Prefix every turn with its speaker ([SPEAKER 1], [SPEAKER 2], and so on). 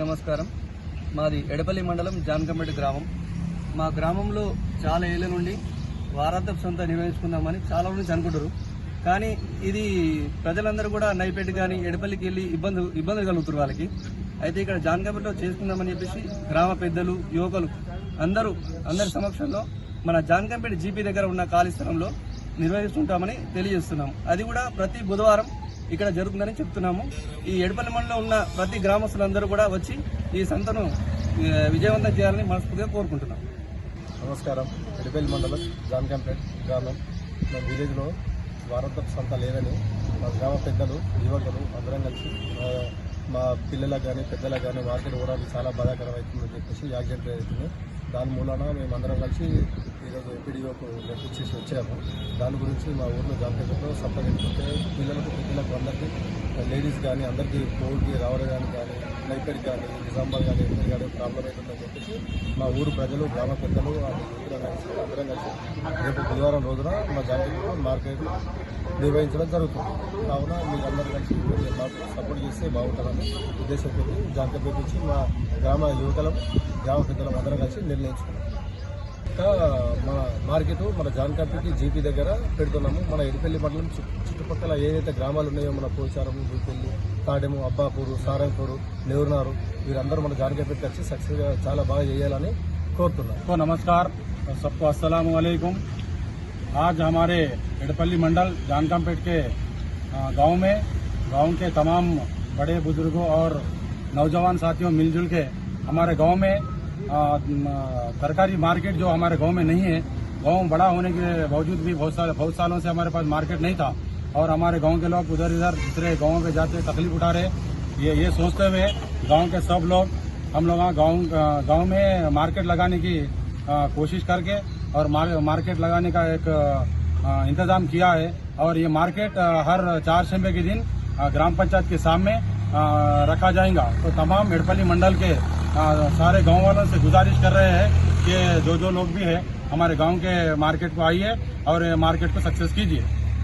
[SPEAKER 1] నమస్కారం. మాది ఎడపల్లి మండలం జాన్కంపేట గ్రామం. మా గ్రామంలో చాలా ఏళ్ళ నుండి వారాంతపు సొంత నిర్వహించుకుందామని చాలా నుంచి అనుకుంటారు. కానీ ఇది ప్రజలందరూ కూడా నైపేట కానీ ఎడపల్లికి వెళ్ళి ఇబ్బంది ఇబ్బందులు కలుగుతారు వాళ్ళకి. అయితే ఇక్కడ జాన్కంపేటలో చేసుకుందామని చెప్పేసి గ్రామ పెద్దలు యువకులు అందరూ అందరి సమక్షంలో మన జాన్కంపేట జీపీ దగ్గర ఉన్న ఖాళీ స్థలంలో నిర్వహిస్తుంటామని తెలియజేస్తున్నాం. అది కూడా ప్రతి బుధవారం ఇక్కడ జరుగుతుందని చెప్తున్నాము. ఈ ఎడపల్లి మండలంలో ఉన్న ప్రతి గ్రామస్తులందరూ కూడా వచ్చి ఈ సంతను విజయవంతం చేయాలని మనస్ఫూర్తిగా కోరుకుంటున్నాం.
[SPEAKER 2] నమస్కారం. ఎడపల్లి మండలం జాన్కంపేట్ గ్రామం. మా విలేజ్లో వారాంతపు సంత లేదని మా గ్రామ పెద్దలు యువకులు అందరం కలిసి మా పిల్లలకు కానీ పెద్దలకు కానీ మార్కెట్ పోవడానికి చాలా బాధాకరం అవుతుందని చెప్పేసి యాక్సిడెంట్ అవుతుంది దాని మూలన మేము అందరం కలిసి ఈరోజు ఎంపీడీఓకు ఇచ్చేసి వచ్చాము. దాని గురించి మా ఊర్లో జాగ్రత్తలో సంప్రదించుకుంటే పిల్లలకు పెద్దలకు అందరికీ లేడీస్ కానీ అందరికీ కోవిడ్కి రావడానికి కానీ నైపర్కి కానీ నిజామాబాద్ కానీ ఎక్కడ కానీ ప్రాబ్లం అవుతుందని చెప్పేసి మా ఊరు ప్రజలు గ్రామ పెద్దలు అందరం కలిసి రేపు బుధవారం రోజున మా జాతీయ మార్కెట్ నిర్వహించడం జరుగుతుంది. కావున మీరు అందరూ కలిసి మాకు సపోర్ట్ చేస్తే బాగుంటుందని ఉద్దేశంతో జాతీయ పెట్టి మా గ్రామ యువకులం గ్రామ పెద్దలం అందరం కలిసి నిర్ణయించుకున్నాం. మన మార్కెట్ మన జాన్కాపేట జీపీ దగ్గర పెడుతున్నాము మన ఎడిపల్లి మండలం చుట్టూ చుట్టుపక్కల ఏదైతే గ్రామాలు ఉన్నాయో మన పోచారం గుడిపల్లి తాడెము అబ్బాపూరు సారంపూరు నెవరునారు వీరందరూ మన జాన్కాపేటకి వచ్చి సక్సెస్గా చాలా బాగా చేయాలని కోరుతున్నాం
[SPEAKER 3] सबको नमस्कार और सबको अस्सलाम वालेकुम आज हमारे एडपल्ली मंडल जानकामपेट के गांव में गांव के तमाम बड़े बुजुर्गों और नौजवान साथियों मिलजुल के हमारे गांव में आ, म, सरकारी मार्केट जो हमारे गाँव में नहीं है गाँव बड़ा होने के बावजूद भी बहुत साल बहुत सालों से हमारे पास मार्केट नहीं था। और हमारे गाँव के लोग उधर इधर दूसरे गाँव पे जाते तकलीफ़ उठा रहे ये ये सोचते हुए गाँव के सब लोग हम लोग गाँव गाँव में मार्केट लगाने की कोशिश करके और मार, मार्केट लगाने का एक इंतज़ाम किया है। और ये मार्केट हर चार शंबे के दिन ग्राम पंचायत के सामने रखा जाएगा। तो तमाम मेड़पली मंडल के सारे गाँव वालों से गुजारिश कर रहे हैं कि जो जो लोग भी हैं, हमारे गाँव के मार्केट को आइए और मार्केट को सक्सेस कीजिए।